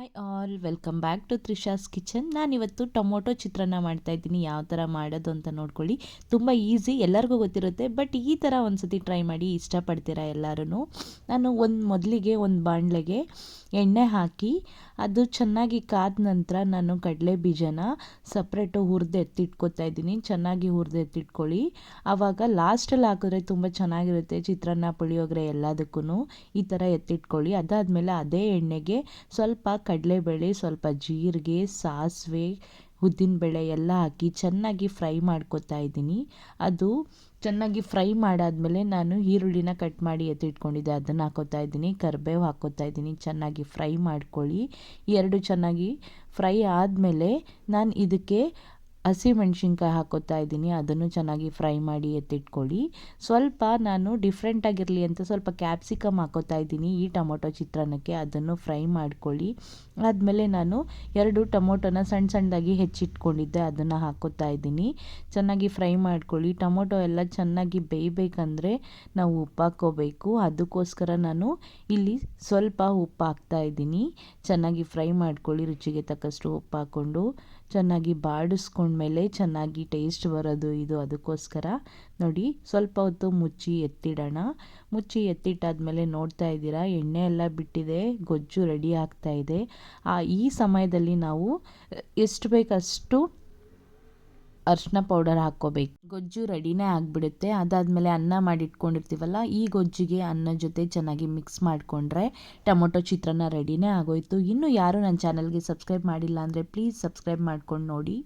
Hi all welcome back to Trisha's kitchen ನಾನಿವತ್ತು tomato chitranna ಮಾಡ್ತಾ ಇದ್ದೀನಿ. ಯಾವ ಥರ ಮಾಡೋದು ಅಂತ ನೋಡ್ಕೊಳ್ಳಿ. ತುಂಬ ಈಸಿ ಎಲ್ಲರಿಗೂ ಗೊತ್ತಿರುತ್ತೆ. ಬಟ್ ಈ ಥರ ಒಂದು ಸತಿ ಟ್ರೈ ಮಾಡಿ ಇಷ್ಟಪಡ್ತೀರಾ ಎಲ್ಲರೂ ನಾನು ಒಂದು ಮೊದಲಿಗೆ ಒಂದು ಬಾಣಲೆಗೆ ಎಣ್ಣೆ ಹಾಕಿ, ಅದು ಚೆನ್ನಾಗಿ ಕಾದ ನಂತರ ನಾನು ಕಡಲೆ ಬೀಜನ ಸಪ್ರೇಟು ಹುರಿದು ಎತ್ತಿಟ್ಕೊತಾ ಇದ್ದೀನಿ. ಚೆನ್ನಾಗಿ ಹುರಿದು ಎತ್ತಿಟ್ಕೊಳ್ಳಿ. ಆವಾಗ ಲಾಸ್ಟಲ್ಲಿ ಹಾಕಿದ್ರೆ ತುಂಬ ಚೆನ್ನಾಗಿರುತ್ತೆ ಚಿತ್ರಾನ್ನ ಪುಳಿಯೋಗರೆ ಎಲ್ಲದಕ್ಕೂ ಈ ಥರ ಎತ್ತಿಟ್ಕೊಳ್ಳಿ. ಅದಾದಮೇಲೆ ಅದೇ ಎಣ್ಣೆಗೆ ಸ್ವಲ್ಪ ಕಡಲೆಬೇಳೆ, ಸ್ವಲ್ಪ ಜೀರಿಗೆ, ಸಾಸಿವೆ ಉದ್ದಿನಬೇಳೆ ಎಲ್ಲ ಹಾಕಿ ಚೆನ್ನಾಗಿ ಫ್ರೈ ಮಾಡ್ಕೊತಾ ಇದ್ದೀನಿ. ಅದು ಚೆನ್ನಾಗಿ ಫ್ರೈ ಮಾಡಾದಮೇಲೆ ನಾನು ಈರುಳ್ಳಿನ ಕಟ್ ಮಾಡಿ ಎತ್ತಿಟ್ಕೊಂಡಿದ್ದೆ. ಅದನ್ನು ಹಾಕೋತಾ ಇದ್ದೀನಿ. ಕರಿಬೇವು ಹಾಕೋತಾ ಇದ್ದೀನಿ. ಚೆನ್ನಾಗಿ ಫ್ರೈ ಮಾಡ್ಕೊಳ್ಳಿ. ಎರಡು ಚೆನ್ನಾಗಿ ಫ್ರೈ ಆದಮೇಲೆ ನಾನು ಇದಕ್ಕೆ ಹಸಿಮೆಣ್ಸಿನ್ಕಾಯಿ ಹಾಕೋತಾ ಇದ್ದೀನಿ, ಅದನ್ನು ಚೆನ್ನಾಗಿ ಫ್ರೈ ಮಾಡಿ ಎತ್ತಿಟ್ಕೊಳ್ಳಿ. ಸ್ವಲ್ಪ ನಾನು ಡಿಫ್ರೆಂಟಾಗಿರಲಿ ಅಂತ ಸ್ವಲ್ಪ ಕ್ಯಾಪ್ಸಿಕಮ್ ಹಾಕೋತಾ ಇದ್ದೀನಿ, ಈ ಟೊಮೊಟೊ ಚಿತ್ರಾನ್ನಕ್ಕೆ ಅದನ್ನು ಫ್ರೈ ಮಾಡ್ಕೊಳ್ಳಿ. ಆದಮೇಲೆ ನಾನು ಎರಡು ಟೊಮೊಟೊನ ಸಣ್ಣ ಸಣ್ಣದಾಗಿ ಹೆಚ್ಚಿಟ್ಕೊಂಡಿದ್ದೆ, ಅದನ್ನು ಹಾಕೋತಾ ಇದ್ದೀನಿ. ಚೆನ್ನಾಗಿ ಫ್ರೈ ಮಾಡ್ಕೊಳ್ಳಿ. ಟೊಮೊಟೊ ಎಲ್ಲ ಚೆನ್ನಾಗಿ ಬೇಯಬೇಕಂದ್ರೆ ನಾವು ಉಪ್ಪು ಹಾಕ್ಕೋಬೇಕು. ಅದಕ್ಕೋಸ್ಕರ ನಾನು ಇಲ್ಲಿ ಸ್ವಲ್ಪ ಉಪ್ಪು ಹಾಕ್ತಾ ಇದ್ದೀನಿ. ಚೆನ್ನಾಗಿ ಫ್ರೈ ಮಾಡ್ಕೊಳ್ಳಿ, ರುಚಿಗೆ ತಕ್ಕಷ್ಟು ಉಪ್ಪು ಹಾಕ್ಕೊಂಡು ಚೆನ್ನಾಗಿ ಬಾಡಿಸ್ಕೊಂಡ್ಮೇಲೆ ಚೆನ್ನಾಗಿ ಟೇಸ್ಟ್ ಬರೋದು ಇದು ಅದಕ್ಕೋಸ್ಕರ. ನೋಡಿ, ಸ್ವಲ್ಪ ಹೊತ್ತು ಮುಚ್ಚಿ ಎತ್ತಿಡೋಣ. ಮುಚ್ಚಿ ಎತ್ತಿಟ್ಟಾದಮೇಲೆ ನೋಡ್ತಾ ಇದ್ದೀರಾ, ಎಣ್ಣೆ ಎಲ್ಲ ಬಿಟ್ಟಿದೆ, ಗೊಜ್ಜು ರೆಡಿ ಆಗ್ತಾ ಇದೆ. ಆ, ಈ ಸಮಯದಲ್ಲಿ ನಾವು ಎಷ್ಟು ಬೇಕಷ್ಟು ಅರ್ಶಿನ ಪೌಡರ್ ಹಾಕ್ಕೋಬೇಕು. ಗೊಜ್ಜು ರೆಡಿನೇ ಆಗಿಬಿಡುತ್ತೆ. ಅದಾದಮೇಲೆ ಅನ್ನ ಮಾಡಿಟ್ಕೊಂಡಿರ್ತೀವಲ್ಲ, ಈ ಗೊಜ್ಜಿಗೆ ಅನ್ನ ಜೊತೆ ಚೆನ್ನಾಗಿ ಮಿಕ್ಸ್ ಮಾಡಿಕೊಂಡ್ರೆ ಟೊಮೊಟೊ ಚಿತ್ರಾನ್ನ ರೆಡಿನೇ ಆಗೋಯಿತು. ಇನ್ನು ಯಾರು ನನ್ನ ಚಾನಲ್ಗೆ ಸಬ್ಸ್ಕ್ರೈಬ್ ಮಾಡಿಲ್ಲ ಅಂದರೆ ಪ್ಲೀಸ್ ಸಬ್ಸ್ಕ್ರೈಬ್ ಮಾಡ್ಕೊಂಡು ನೋಡಿ.